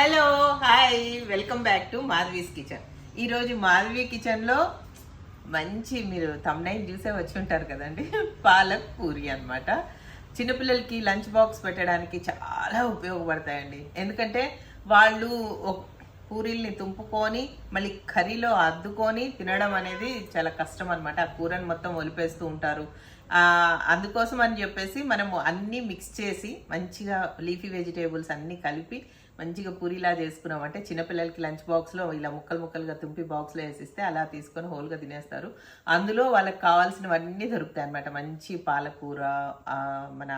Hello hi welcome back to Madhavi's kitchen ఈరోజు మాధవి కిచెన్లో మంచి మీరు తమ్నైన్ చూసే వచ్చి ఉంటారు కదండి. పాలక్ పూరి అన్నమాట. చిన్నపిల్లలకి లంచ్ బాక్స్ పెట్టడానికి చాలా ఉపయోగపడతాయండి. ఎందుకంటే వాళ్ళు పూరీల్ని తుంపుకొని మళ్ళీ కర్రీలో అద్దుకొని తినడం అనేది చాలా కష్టం అనమాట ఆ కూరని మొత్తం ఒలిపేస్తూ ఉంటారు. అందుకోసం అని చెప్పేసి మనము అన్నీ మిక్స్ చేసి మంచిగా లీఫీ వెజిటేబుల్స్ అన్నీ కలిపి మంచిగా పూరిలా చేసుకున్నాం. అంటే చిన్నపిల్లలకి లంచ్ బాక్స్లో ఇలా ముక్కలు ముక్కలుగా తుంపి బాక్స్లో వేసిస్తే అలా తీసుకొని హోల్గా తినేస్తారు. అందులో వాళ్ళకి కావాల్సినవన్నీ దొరుకుతాయి అనమాట మంచి పాలకూర మన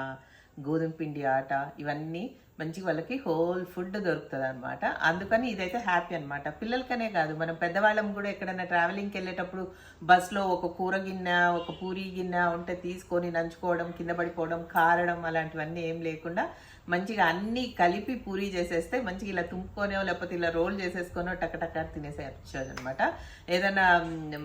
గోధుమ పిండి ఆట ఇవన్నీ మంచిగా వాళ్ళకి హోల్ ఫుడ్ దొరుకుతుంది అనమాట అందుకని ఇదైతే హ్యాపీ అనమాట పిల్లలకనే కాదు మనం పెద్దవాళ్ళం కూడా ఎక్కడైనా ట్రావెలింగ్కి వెళ్ళేటప్పుడు బస్లో ఒక కూర గిన్నె ఒక పూరి గిన్నె ఉంటే తీసుకొని నంచుకోవడం కింద పడిపోవడం కారడం అలాంటివన్నీ ఏం లేకుండా మంచిగా అన్నీ కలిపి పూరి చేసేస్తే మంచిగా ఇలా తుంపుకొనో లేకపోతే ఇలా రోల్ చేసేసుకొనో టక టక తినేసేయచ్చు అనమాట ఏదైనా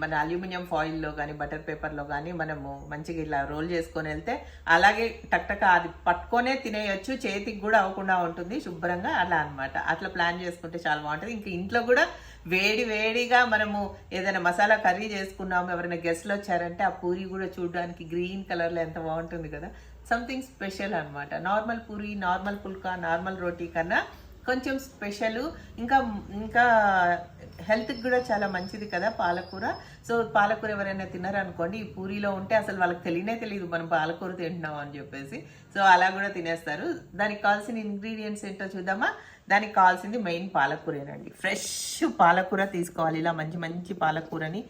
మన అల్యూమినియం ఫాయిల్లో కానీ బటర్ పేపర్లో కానీ మనము మంచిగా ఇలా రోల్ చేసుకొని వెళ్తే అలాగే టక్టక అది పట్టుకొనే తినేయొచ్చు చేతికి కూడా అవ్వకుండా ఉంటుంది శుభ్రంగా అలా అన్నమాట. అట్లా ప్లాన్ చేసుకుంటే చాలా బాగుంటుంది. ఇంకా ఇంట్లో కూడా వేడి వేడిగా మనము ఏదైనా మసాలా కర్రీ చేసుకున్నాము ఎవరైనా గెస్ట్లు వచ్చారంటే ఆ పూరి కూడా చూడడానికి గ్రీన్ కలర్లో ఎంత బాగుంటుంది కదా. సంథింగ్ స్పెషల్ అనమాట నార్మల్ పూరి నార్మల్ పుల్కా నార్మల్ రోటీ కన్నా కొంచెం స్పెషల్ ఇంకా ఇంకా హెల్త్కి కూడా చాలా మంచిది కదా పాలకూర. సో పాలకూర ఎవరైనా తిన్నారనుకోండి ఈ పూరిలో ఉంటే అసలు వాళ్ళకి తెలియనే తెలియదు మనం పాలకూర తింటున్నాం అని చెప్పేసి. సో అలా కూడా తినేస్తారు. దానికి కావాల్సిన ఇంగ్రీడియంట్స్ ఏంటో చూద్దామా? దానికి కావాల్సింది మెయిన్ పాలకూరేనండి. ఫ్రెష్ పాలకూర తీసుకోవాలి. ఇలా మంచి మంచి పాలకూరని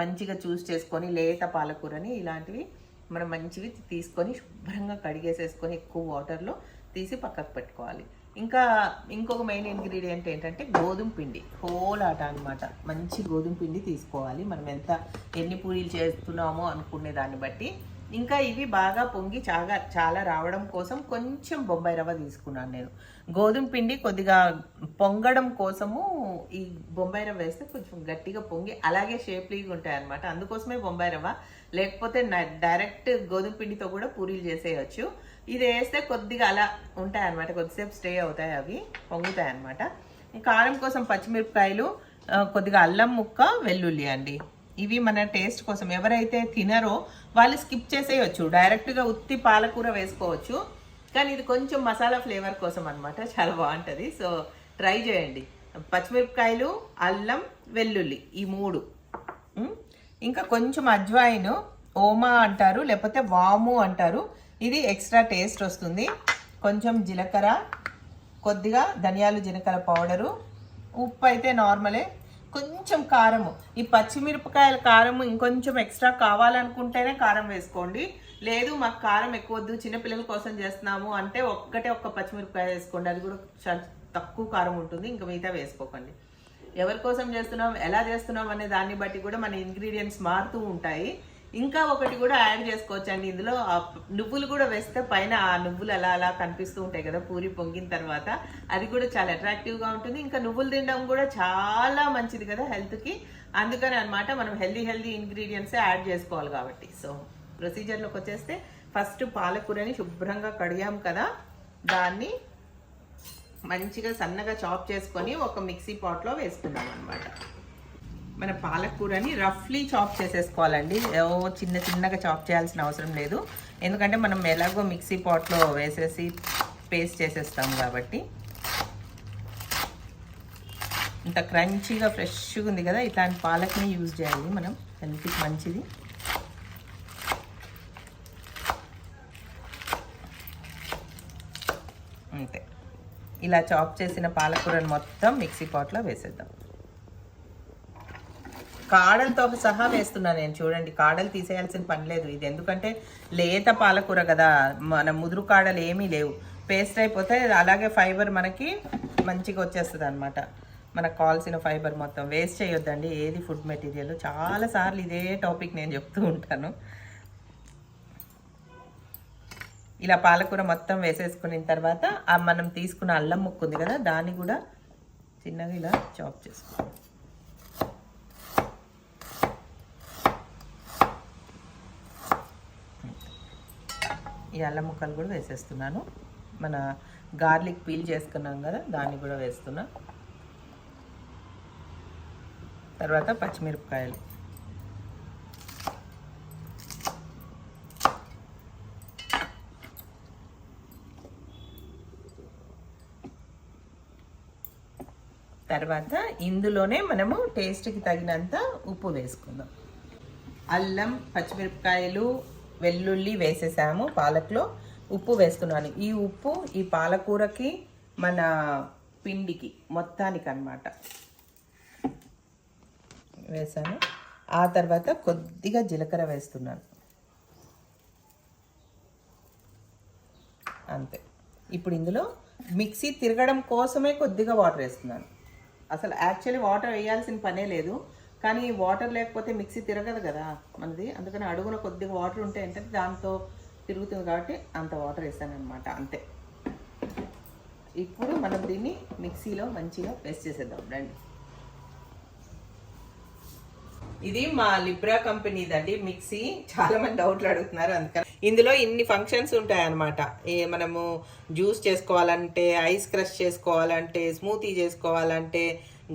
మంచిగా చూస్ చేసుకొని లేత పాలకూరని ఇలాంటివి మనం మంచివి తీసుకొని శుభ్రంగా కడిగేసేసుకొని ఎక్కువ వాటర్లో తీసి పక్కకు పెట్టుకోవాలి. ఇంకా ఇంకొక మెయిన్ ఇంగ్రీడియంట్ ఏంటంటే గోధుమ పిండి హోల్ ఆట అనమాట మంచి గోధుమ పిండి తీసుకోవాలి. మనం ఎంత ఎన్ని పూరీలు చేస్తున్నామో అనుకునే దాన్ని బట్టి. ఇంకా ఇవి బాగా పొంగి చాలా చాలా రావడం కోసం కొంచెం బొంబాయి రవ్వ తీసుకున్నాను నేను. గోధుమ పిండి కొద్దిగా పొంగడం కోసము ఈ బొంబాయి రవ్వ వేస్తే కొంచెం గట్టిగా పొంగి అలాగే షేప్లీగా ఉంటాయి అనమాట అందుకోసమే బొంబాయి రవ్వ లేకపోతే డైరెక్ట్ గోధుమ పిండితో కూడా పూరీలు చేసేయచ్చు. ఇది వేస్తే కొద్దిగా అలా ఉంటాయి అనమాట కొద్దిసేపు స్టే అవుతాయి అవి పొంగుతాయి అనమాట కారం కోసం పచ్చిమిరపకాయలు కొద్దిగా అల్లం ముక్క వెల్లుల్లి అండి. ఇవి మన టేస్ట్ కోసం ఎవరైతే తినరో వాళ్ళు స్కిప్ చేసేయచ్చు. డైరెక్ట్గా ఉత్తి పాలకూర వేసుకోవచ్చు. కానీ ఇది కొంచెం మసాలా ఫ్లేవర్ కోసం అన్నమాట. చాలా బాగుంటుంది. సో ట్రై చేయండి. పచ్చిమిరపకాయలు అల్లం వెల్లుల్లి ఈ మూడు. ఇంకా కొంచెం అజ్వాయిన్ ఓమా అంటారు లేకపోతే వాము అంటారు. ఇది ఎక్స్ట్రా టేస్ట్ వస్తుంది. కొంచెం జీలకర్ర కొద్దిగా ధనియాలు జీలకర్ర పౌడరు. ఉప్పు అయితే నార్మలే. కొంచెం కారము. ఈ పచ్చిమిరపకాయల కారం ఇంకొంచెం ఎక్స్ట్రా కావాలనుకుంటేనే కారం వేసుకోండి. లేదు మాకు కారం ఎక్కువ వద్దు. చిన్నపిల్లల కోసం చేస్తున్నాము అంటే ఒక్కటే ఒక్క పచ్చిమిరపకాయ వేసుకోండి. అది కూడా తక్కువ కారం ఉంటుంది. ఇంకా మిగతా వేసుకోకండి. ఎవరి కోసం చేస్తున్నాం ఎలా చేస్తున్నాం అనే దాన్ని బట్టి కూడా మన ఇంగ్రీడియంట్స్ మారుతూ ఉంటాయి. ఇంకా ఒకటి కూడా యాడ్ చేసుకోవచ్చు అండి ఇందులో ఆ నువ్వులు కూడా వేస్తే పైన ఆ నువ్వులు అలా అలా కనిపిస్తూ ఉంటాయి కదా పూరి పొంగిన తర్వాత. అది కూడా చాలా అట్రాక్టివ్గా ఉంటుంది. ఇంకా నువ్వులు తినడం కూడా చాలా మంచిది కదా హెల్త్కి అందుకని అనమాట మనం హెల్దీ హెల్దీ ఇంగ్రీడియంట్సే యాడ్ చేసుకోవాలి కాబట్టి. సో ప్రొసీజర్లోకి వచ్చేస్తే ఫస్ట్ పాలకూరని శుభ్రంగా కడిగాం కదా దాన్ని మంచిగా సన్నగా చాప్ చేసుకొని ఒక మిక్సీ పాట్లో వేసుకుందాం అనమాట మన పాలకూరని రఫ్లీ చాప్ చేసేసుకోవాలండి. ఏవో చిన్న చిన్నగా చాప్ చేయాల్సిన అవసరం లేదు. ఎందుకంటే మనం ఎలాగో మిక్సీ పాట్లో వేసేసి పేస్ట్ చేసేస్తాం కాబట్టి. ఇంత క్రంచీగా ఫ్రెష్గా ఉంది కదా ఇట్లాంటి పాలక్ని యూజ్ చేయాలి మనం. హెల్త్కి మంచిది. అంతే. ఇలా చాప్ చేసిన పాలకూరను మొత్తం మిక్సీ పాట్లో వేసేద్దాం. కాడలతో సహా వేస్తున్నా నేను చూడండి కాడలు తీసేయాల్సిన పని లేదు. ఇది ఎందుకంటే లేత పాలకూర కదా మన ముదురు కాడలు ఏమీ లేవు. పేస్ట్ అయిపోతే అలాగే ఫైబర్ మనకి మంచిగా వచ్చేస్తుంది అనమాట మనకు కావాల్సిన ఫైబర్ మొత్తం వేస్ట్ చేయొద్దండి. ఏది ఫుడ్ మెటీరియల్? చాలాసార్లు ఇదే టాపిక్ నేను చెప్తూ ఉంటాను. ఇలా పాలకూర మొత్తం వేసేసుకున్న తర్వాత ఆ మనం తీసుకున్న అల్లం ముక్కు ఉంది కదా దాన్ని కూడా చిన్నగా ఇలా చాప్ చేసుకోవాలి. ఈ అల్లం ముక్కలు కూడా వేసేస్తున్నాను. మన గార్లిక్ పీల్ చేసుకున్నాం కదా దాన్ని కూడా వేస్తున్నా. తర్వాత పచ్చిమిరపకాయలు. తర్వాత ఇందులోనే మనము టేస్ట్కి తగినంత ఉప్పు వేసుకుందాం. అల్లం పచ్చిమిరపకాయలు వెల్లుల్లి వేసేసాము పాలకులో. ఉప్పు వేస్తున్నాను ఈ ఉప్పు ఈ పాలకూరకి మన పిండికి మొత్తానికి అన్నమాట వేసాను. ఆ తర్వాత కొద్దిగా జీలకర్ర వేస్తున్నాను. అంతే. ఇప్పుడు ఇందులో మిక్సీ తిరగడం కోసమే కొద్దిగా వాటర్ వేస్తున్నాను. అసలు యాక్చువల్లీ వాటర్ వేయాల్సిన పనే లేదు. కానీ వాటర్ లేకపోతే మిక్సీ తిరగదు కదా మనది. అందుకని అడుగున కొద్దిగా వాటర్ ఉంటే ఏంటంటే దాంతో తిరుగుతుంది కాబట్టి అంత వాటర్ వేసాను అనమాట అంతే. ఇప్పుడు మనం దీన్ని మిక్సీలో మంచిగా పేస్ట్ చేసేద్దాం. రండి. ఇది మా లిబ్రా కంపెనీదండి మిక్సీ చాలా మంది డౌట్లు అడుగుతున్నారు అందుకని. ఇందులో ఇన్ని ఫంక్షన్స్ ఉంటాయన్నమాట. ఏ మనము జ్యూస్ చేసుకోవాలంటే ఐస్ క్రష్ చేసుకోవాలంటే స్మూతీ చేసుకోవాలంటే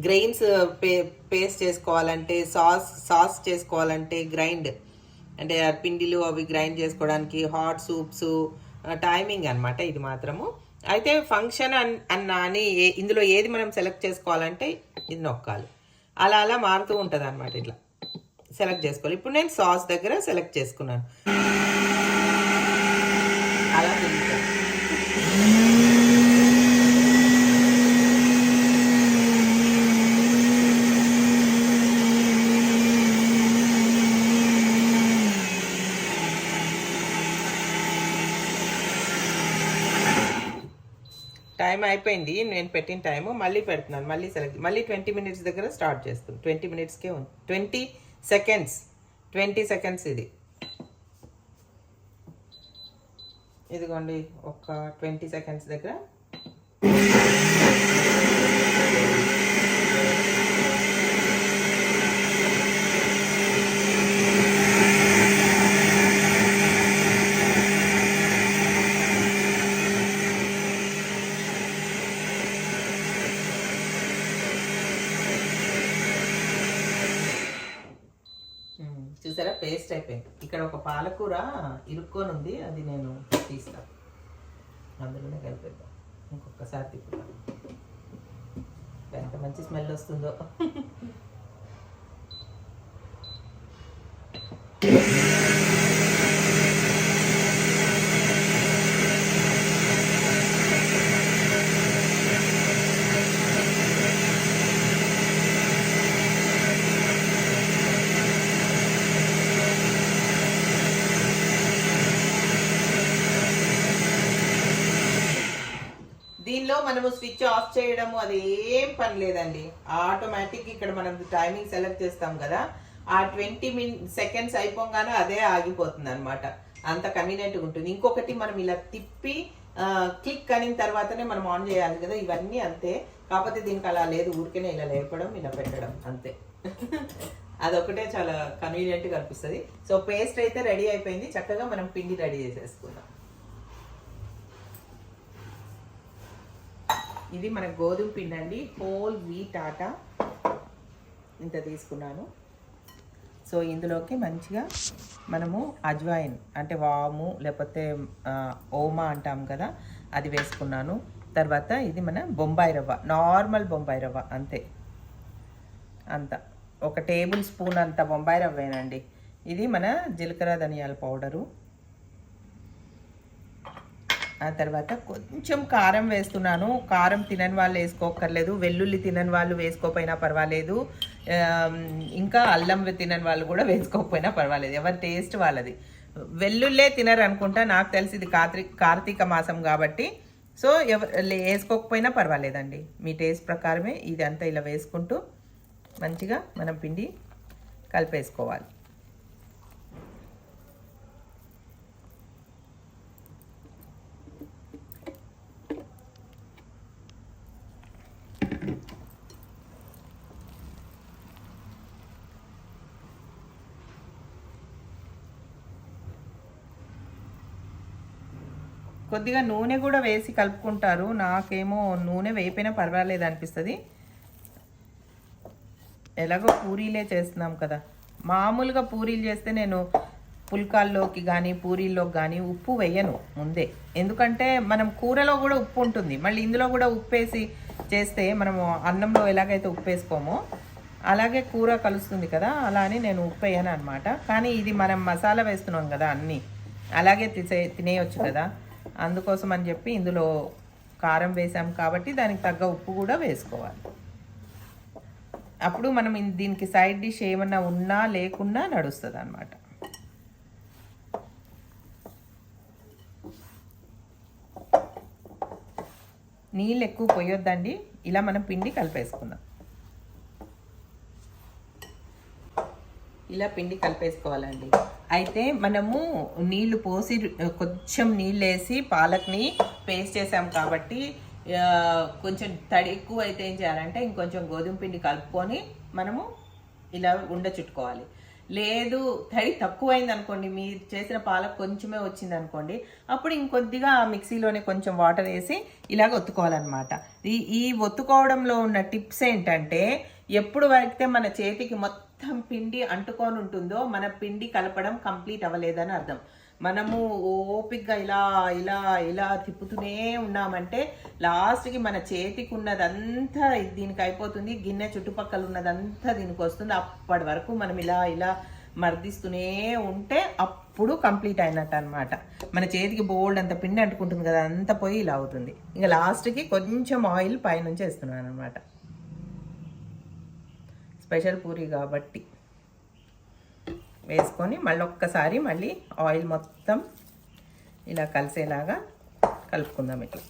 గ్రెయిన్స్ పే పేస్ట్ చేసుకోవాలంటే సాస్ సాస్ చేసుకోవాలంటే గ్రైండ్ అంటే పిండిలు అవి గ్రైండ్ చేసుకోవడానికి హాట్ సూప్స్ టైమింగ్ అన్నమాట ఇది మాత్రము. అయితే ఫంక్షన్ అన్ అన్న అని ఇందులో ఏది మనం సెలెక్ట్ చేసుకోవాలంటే ఇది నొక్కాలి. అలా అలా మారుతూ ఉంటుంది అనమాట ఇట్లా. సెలెక్ట్ చేసుకోవాలి. ఇప్పుడు నేను సాస్ దగ్గర సెలెక్ట్ చేసుకున్నాను. అలా టైం అయిపోయింది. నేను పెట్టిన టైము మళ్ళీ పెడుతున్నాను. మళ్ళీ సెలెక్ట్ మళ్ళీ ట్వంటీ మినిట్స్ దగ్గర స్టార్ట్ చేస్తాను ట్వంటీ మినిట్స్కే ఉంది. Twenty seconds. ట్వంటీ సెకండ్స్ ఇది. ఇదిగోండి ఒక ట్వంటీ సెకండ్స్ దగ్గర మ్మ్. చూసారా పేస్ట్ అయిపోయింది. ఇక్కడ ఒక పాలకూర ఇరుక్కొని ఉంది అది నేను తీస్తాను అందులోనే కలిపేద్దాం. ఇంకొకసారి తిప్పుతాను ఎంత మంచి స్మెల్ వస్తుందో. మనము స్విచ్ ఆఫ్ చేయడము అది ఏం పని లేదండి. ఆటోమేటిక్ ఇక్కడ మనం టైమింగ్ సెలెక్ట్ చేస్తాం కదా ఆ ట్వంటీ మిన్ సెకండ్స్ అయిపోగానే అదే ఆగిపోతుంది అనమాట అంత కన్వీనియంట్గా ఉంటుంది. ఇంకొకటి మనం ఇలా తిప్పి క్లిక్ అయిన తర్వాతనే మనం ఆన్ చేయాలి కదా ఇవన్నీ అంతే. కాకపోతే దీనికి అలా లేదు. ఊరికేనే ఇలా లేపడం ఇలా పెట్టడం అంతే. అదొకటే చాలా కన్వీనియంట్గా అనిపిస్తుంది. సో పేస్ట్ అయితే రెడీ అయిపోయింది. చక్కగా మనం పిండి రెడీ చేసేసుకుందాం. ఇది మన గోధుమ పిండి అండి. హోల్ వీట్ ఆట. ఇంత తీసుకున్నాను. సో ఇందులోకి మంచిగా మనము అజ్వాయిన్ అంటే వాము లేకపోతే ఓమా అంటాం కదా అది వేసుకున్నాను. తర్వాత ఇది మన బొంబాయి రవ్వ నార్మల్ బొంబాయి రవ్వ అంతే. అంత. ఒక టేబుల్ స్పూన్ అంత బొంబాయి రవ్వేనండి. ఇది మన జీలకర్ర ధనియాల పౌడరు. ఆ తర్వాత కొంచెం కారం వేస్తున్నాను. కారం తినని వాళ్ళు వేసుకోకర్లేదు వెల్లుల్లి తినని వాళ్ళు వేసుకోకపోయినా పర్వాలేదు. ఇంకా అల్లం తినని వాళ్ళు కూడా వేసుకోకపోయినా పర్వాలేదు. ఎవరి టేస్ట్ వాళ్ళది. వెల్లుల్లే తినరు అనుకుంటా. నాకు తెలిసి ఇది కార్తీక కార్తీక మాసం కాబట్టి. సో ఎవ లే- వేసుకోకపోయినా పర్వాలేదండి. మీ టేస్ట్ ప్రకారమే ఇది అంతా ఇలా వేసుకుంటూ మంచిగా మనం పిండి కలిపేసుకోవాలి. కొద్దిగా నూనె కూడా వేసి కలుపుకుంటారు. నాకేమో నూనె వేయిపోయినా పర్వాలేదు అనిపిస్తుంది. ఎలాగో పూరీలే చేస్తున్నాం కదా. మామూలుగా పూరీలు చేస్తే నేను పుల్కాల్లోకి కానీ పూరీల్లోకి కానీ ఉప్పు వేయను ముందే. ఎందుకంటే మనం కూరలో కూడా ఉప్పు ఉంటుంది. మళ్ళీ ఇందులో కూడా ఉప్పు వేసి చేస్తే మనము అన్నంలో ఎలాగైతే ఉప్పు వేసుకోమో అలాగే కూర కలుస్తుంది కదా అలా అని నేను ఉప్పు వేయను అనమాట కానీ ఇది మనం మసాలా వేస్తున్నాం కదా అన్నీ. అలాగే తిసే తినేయొచ్చు కదా. అందుకోసం అని చెప్పి ఇందులో కారం వేసాం కాబట్టి దానికి తగ్గ ఉప్పు కూడా వేసుకోవాలి. అప్పుడు మనం దీనికి సైడ్ డిష్ ఏమన్నా ఉన్నా లేకున్నా నడుస్తుంది అనమాట నీళ్ళు ఎక్కువ పోయొద్దండి. ఇలా మనం పిండి కలిపేసుకుందాం. ఇలా పిండి కలిపేసుకోవాలండి. అయితే మనము నీళ్ళు పోసి కొంచెం నీళ్ళు వేసి పాలక్ని పేస్ట్ చేసాం కాబట్టి కొంచెం తడి ఎక్కువ అయితే ఏం చేయాలంటే ఇంకొంచెం గోధుమ పిండి కలుపుకొని మనము ఇలా ఉండ చుట్టుకోవాలి. లేదు తడి తక్కువైంది అనుకోండి మీరు చేసిన పాలక్ కొంచెమే వచ్చింది అనుకోండి అప్పుడు ఇంకొద్దిగా ఆ మిక్సీలోనే కొంచెం వాటర్ వేసి ఇలాగ ఒత్తుకోవాలన్నమాట. ఈ ఈ ఒత్తుకోవడంలో ఉన్న టిప్స్ ఏంటంటే ఎప్పుడు వరకితే మన చేతికి మొత్తం మొత్తం పిండి అంటుకొని ఉంటుందో మన పిండి కలపడం కంప్లీట్ అవ్వలేదని అర్థం. మనము ఓపిక్గా ఇలా ఇలా ఇలా తిప్పుతూనే ఉన్నామంటే లాస్ట్కి మన చేతికి ఉన్నదంతా దీనికి అయిపోతుంది. గిన్నె చుట్టుపక్కల ఉన్నదంతా దీనికి వస్తుంది. అప్పటి వరకు మనం ఇలా ఇలా మర్దిస్తూనే ఉంటే అప్పుడు కంప్లీట్ అయినట్టు అనమాట మన చేతికి బోల్డ్ అంత పిండి అంటుకుంటుంది కదా అంత పోయి ఇలా అవుతుంది. ఇంకా లాస్ట్కి కొంచెం ఆయిల్ పైనుంచి వేస్తున్నాను అనమాట స్పెషల్ పూరి కాబట్టి వేసుకొని మళ్ళీ ఒక్కసారి మళ్ళీ ఆయిల్ మొత్తం ఇలా కలిసేలాగా కలుపుకుందాం ఇట్లా.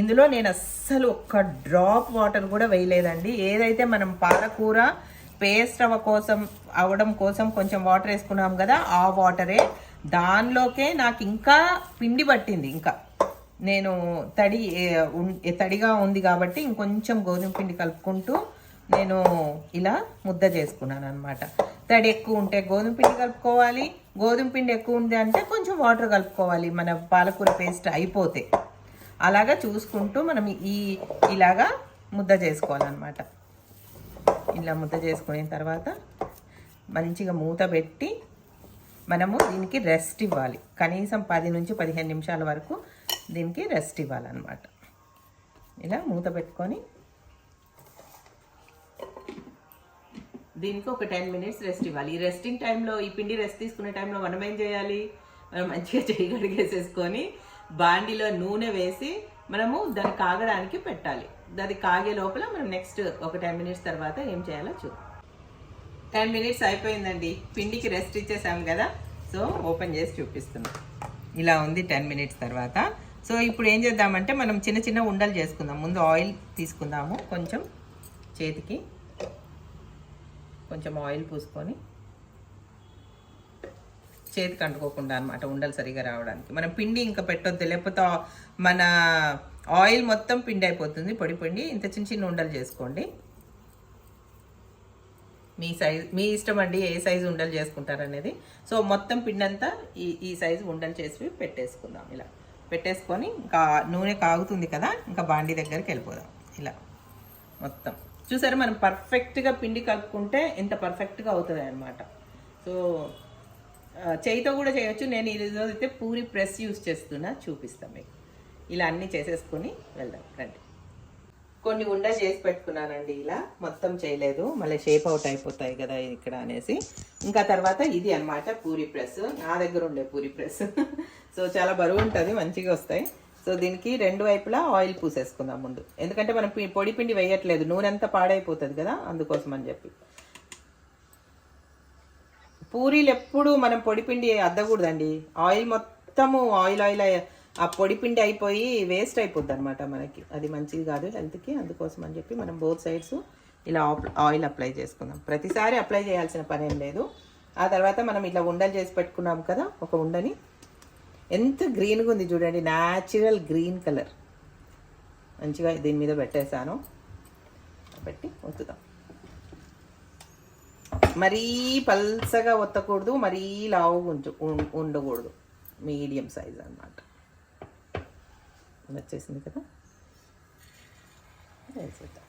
ఇందులో నేను అస్సలు ఒక్క డ్రాప్ వాటర్ కూడా వేయలేదండి. ఏదైతే మనం పాలకూర పేస్ట్ అవ్వ కోసం అవడం కోసం కొంచెం వాటర్ వేసుకున్నాం కదా ఆ వాటరే. దానిలోకే నాకు ఇంకా పిండి పట్టింది ఇంకా. నేను తడి తడిగా ఉంది కాబట్టి ఇంకొంచెం గోధుమ పిండి కలుపుకుంటూ నేను ఇలా ముద్ద చేసుకున్నాను అనమాట తడి ఎక్కువ ఉంటే గోధుమ పిండి కలుపుకోవాలి. గోధుమ పిండి ఎక్కువ ఉంది అంటే కొంచెం వాటర్ కలుపుకోవాలి. మన పాలకూర పేస్ట్ అయిపోతే. అలాగా చూసుకుంటూ మనం ఈ ఇలాగా ముద్ద చేసుకోవాలన్నమాట. ఇలా ముద్ద చేసుకున్న తర్వాత మంచిగా మూత పెట్టి మనము దీనికి రెస్ట్ ఇవ్వాలి. కనీసం పది నుంచి పదిహేను నిమిషాల వరకు దీనికి రెస్ట్ ఇవ్వాలన్నమాట. ఇలా మూత పెట్టుకొని దీనికి ఒక టెన్ మినిట్స్ రెస్ట్ ఇవ్వాలి. ఈ రెస్టింగ్ టైంలో ఈ పిండి రెస్ట్ తీసుకునే టైంలో మనం ఏం చేయాలి? మనం మంచిగా చేయగడిగేసేసుకొని బాండిలో నూనె వేసి మనము దాన్ని కాగడానికి పెట్టాలి. అది కాగే లోపల మనం నెక్స్ట్ ఒక టెన్ మినిట్స్ తర్వాత ఏం చేయాలో చూద్దాం. టెన్ మినిట్స్ అయిపోయిందండి. పిండికి రెస్ట్ ఇచ్చేసాం కదా. సో ఓపెన్ చేసి చూపిస్తున్నాం. ఇలా ఉంది టెన్ మినిట్స్ తర్వాత. సో ఇప్పుడు ఏం చేద్దామంటే మనం చిన్న చిన్న ఉండలు చేసుకుందాం. ముందు ఆయిల్ తీసుకుందాము కొంచెం చేతికి. కొంచెం ఆయిల్ పూసుకొని. చేతికి అంటుకోకుండా అనమాట ఉండలు సరిగా రావడానికి. మనం పిండి ఇంకా పెట్టొద్దు. లేకపోతే మన ఆయిల్ మొత్తం పిండి అయిపోతుంది. పొడి పిండి. ఇంత చిన్న చిన్న ఉండలు చేసుకోండి. మీ సైజ్ మీ ఇష్టం అండి ఏ సైజు ఉండలు చేసుకుంటారు అనేది సో మొత్తం పిండి అంతా ఈ ఈ సైజు ఉండలు చేసి పెట్టేసుకుందాం ఇలా. పెట్టేసుకొని ఇంకా నూనె కాగుతుంది కదా ఇంకా బాండి దగ్గరికి వెళ్ళిపోదాం. ఇలా. మొత్తం. చూసారా మనం పర్ఫెక్ట్గా పిండి కలుపుకుంటే ఎంత పర్ఫెక్ట్గా అవుతుంది అనమాట సో చేయితో కూడా చేయొచ్చు. నేను ఈరోజు అయితే పూరి ప్రెస్ యూస్ చేస్తున్నా చూపిస్తాను మీకు. ఇలా అన్నీ చేసేసుకొని వెళ్దాం రండి. కొన్ని ఉండ చేసి పెట్టుకున్నానండి ఇలా. మొత్తం చేయలేదు. మళ్ళీ షేప్ అవుట్ అయిపోతాయి కదా ఇక్కడ అనేసి. ఇంకా తర్వాత ఇది అన్నమాట పూరి ప్రెస్. నా దగ్గర ఉండే పూరి ప్రెస్. సో చాలా బరువు ఉంటుంది మంచిగా వస్తాయి. సో దీనికి రెండు వైపులా ఆయిల్ పూసేసుకుందాం ముందు. ఎందుకంటే మనం పొడి పిండి వేయట్లేదు. నూనె అంతా పాడైపోతుంది కదా అందుకోసం అని చెప్పి. పూరీలు ఎప్పుడు మనం పొడి పిండి అద్దకూడదండి. ఆయిల్ మొత్తము ఆయిల్ ఆయిల్ ఆ పొడి పిండి అయిపోయి వేస్ట్ అయిపోద్ది అనమాట మనకి. అది మంచిది కాదు హెల్త్కి అందుకోసం అని చెప్పి మనం బోత్ సైడ్స్ ఇలా ఆయిల్ అప్లై చేసుకుందాం. ప్రతిసారి అప్లై చేయాల్సిన పని ఏం లేదు. ఆ తర్వాత మనం ఇట్లా ఉండలు చేసి పెట్టుకున్నాం కదా ఒక ఉండని. ఎంత గ్రీన్గా ఉంది చూడండి న్యాచురల్ గ్రీన్ కలర్ మంచిగా దీని మీద పెట్టేశాను. పెట్టి ఒత్తుదాం. మరీ పల్సగా ఒత్తకూడదు మరీ లావు ఉంచు ఉండకూడదు. మీడియం సైజ్ అన్నమాట వచ్చేసింది కదా వేసేద్దాం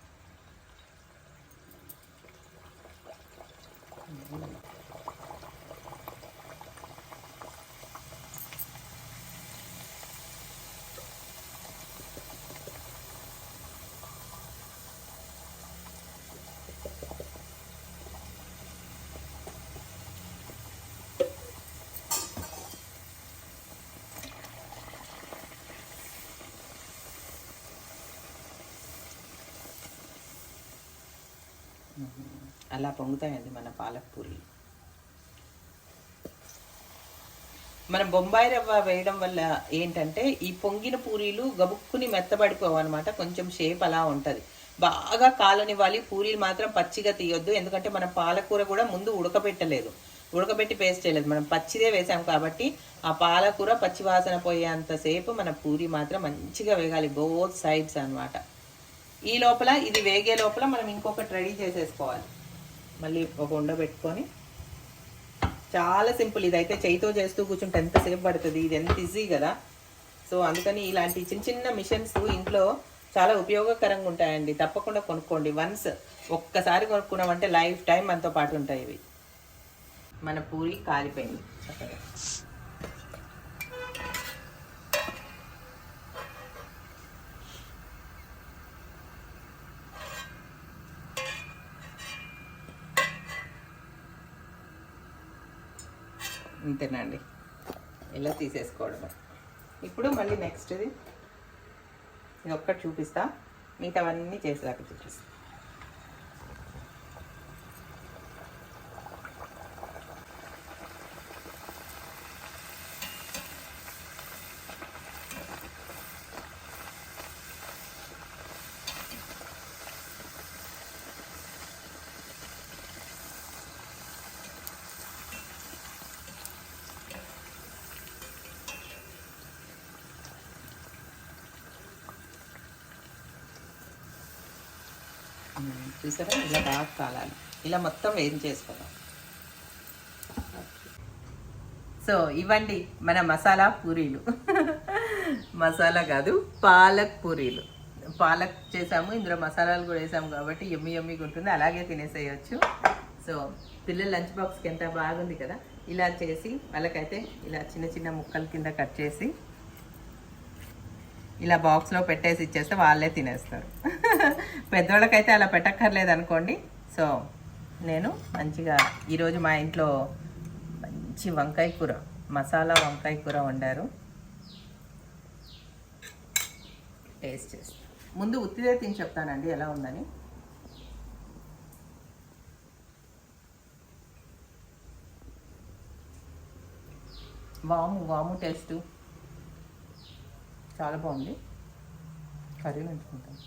అలా పొంగుతాయండి మన పాలక్ పూరి మనం బొంబాయి రవ్వ వేయడం వల్ల ఏంటంటే ఈ పొంగిన పూరీలు గబుక్కుని మెత్తబడిపోవన్నమాట. కొంచెం షేప్ అలా ఉంటుంది. బాగా కాలనివ్వాలి. పూరీలు మాత్రం పచ్చిగా తీయొద్దు. ఎందుకంటే మనం పాలకూర కూడా ముందు ఉడకబెట్టలేదు. ఉడకబెట్టి పేస్ట్ చేయలేదు. మనం పచ్చిదే వేసాం కాబట్టి ఆ పాలకూర పచ్చి వాసన పోయేంతసేపు మన పూరి మాత్రం మంచిగా వేగాలి. బోత్ సైడ్స్ అనమాట ఈ లోపల ఇది వేగే లోపల మనం ఇంకొకటి రెడీ చేసేసుకోవాలి. మళ్ళీ ఒక ఉండ పెట్టుకొని. చాలా సింపుల్ ఇదైతే చేయితో చేస్తూ కూర్చుంటే ఎంతసేపు పడుతుంది ఇది ఎంత ఈజీ కదా. సో అందుకని ఇలాంటి చిన్న చిన్న మిషన్స్ ఇంట్లో చాలా ఉపయోగకరంగా ఉంటాయండి. తప్పకుండా కొనుక్కోండి. వన్స్ ఒక్కసారి కొనుక్కున్నామంటే లైఫ్ టైం మనతో పాటు ఉంటాయి ఇవి. మన పూరి కాలిపోయింది. చక్కగా. అంతేనండి. ఇలా తీసేసుకోవడమే. ఇప్పుడు మళ్ళీ నెక్స్ట్ది. ఇది ఒక్కటి చూపిస్తా. మిగతావన్నీ చేసేదాకా చూపిస్తా. చూసారా? ఇలా బాగా కాలాలి. ఇలా మొత్తం వేం చేసుకోవాలి. సో ఇవ్వండి మన మసాలా పూరీలు. మసాలా కాదు పాలక్ పూరీలు. పాలక్ చేసాము ఇందులో మసాలాలు కూడా వేసాము కాబట్టి ఎమ్మి ఎమ్మిగా ఉంటుంది. అలాగే తినేసేయచ్చు. సో పిల్లల లంచ్ బాక్స్కి ఎంత బాగుంది కదా? ఇలా చేసి వాళ్ళకైతే ఇలా చిన్న చిన్న ముక్కల కింద కట్ చేసి ఇలా బాక్స్లో పెట్టేసి ఇచ్చేస్తే వాళ్ళే తినేస్తారు. పెద్దవాళ్ళకైతే అలా పెట్టక్కర్లేదు అనుకోండి. సో నేను మంచిగా ఈరోజు మా ఇంట్లో మంచి వంకాయ కూర మసాలా వంకాయ కూర వండారు. టేస్ట్ చేస్తాను ముందు ఉత్తిదే తిని చెప్తానండి ఎలా ఉందని. వాము వాము టేస్టు. చాలా బాగుంది. కర్రీ నంచుకుంటాం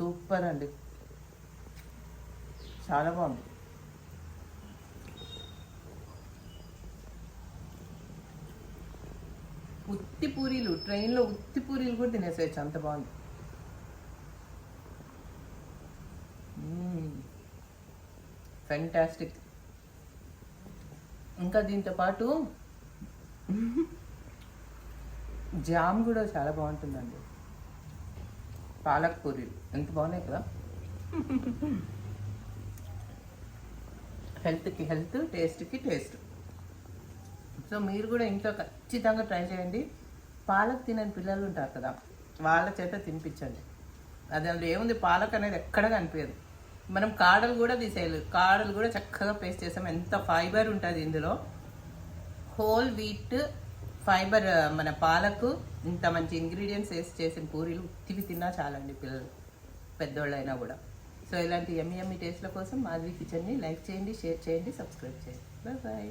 సూపర్ అండి. చాలా బాగుంది. ఉత్తి పూరీలు ట్రైన్లో ఉత్తి పూరీలు కూడా తినేసేయచ్చు అంత బాగుంది. ఫెంటాస్టిక్ ఇంకా దీంతో పాటు జామ్ కూడా చాలా బాగుంటుందండి. పాలక్ పూరీలు ఎంత బాగున్నాయి కదా? హెల్త్కి హెల్త్ టేస్ట్కి టేస్ట్. సో మీరు కూడా ఇంట్లో ఖచ్చితంగా ట్రై చేయండి. పాలక్ తినని పిల్లలు ఉంటారు కదా వాళ్ళ చేత తినిపించండి. అది అందులో ఏముంది? పాలక్ అనేది ఎక్కడ కనిపించదు. మనం కాడలు కూడా తీసేయాలి. కాడలు కూడా చక్కగా పేస్ట్ చేసాం. ఎంత ఫైబర్ ఉంటుంది ఇందులో. హోల్ వీట్ ఫైబర్ మన పాలకు ఇంత మంచి ఇంగ్రీడియంట్స్ వేసి చేసిన పూరీలు ఉత్తివి తిన్నా చాలండి పిల్లలు పెద్దోళ్ళైనా కూడా. సో ఇలాంటి ఎమ్మి ఎమ్మి టేస్ట్ల కోసం మాధవి కిచెన్ని లైక్ చేయండి షేర్ చేయండి సబ్స్క్రైబ్ చేయండి. Bye bye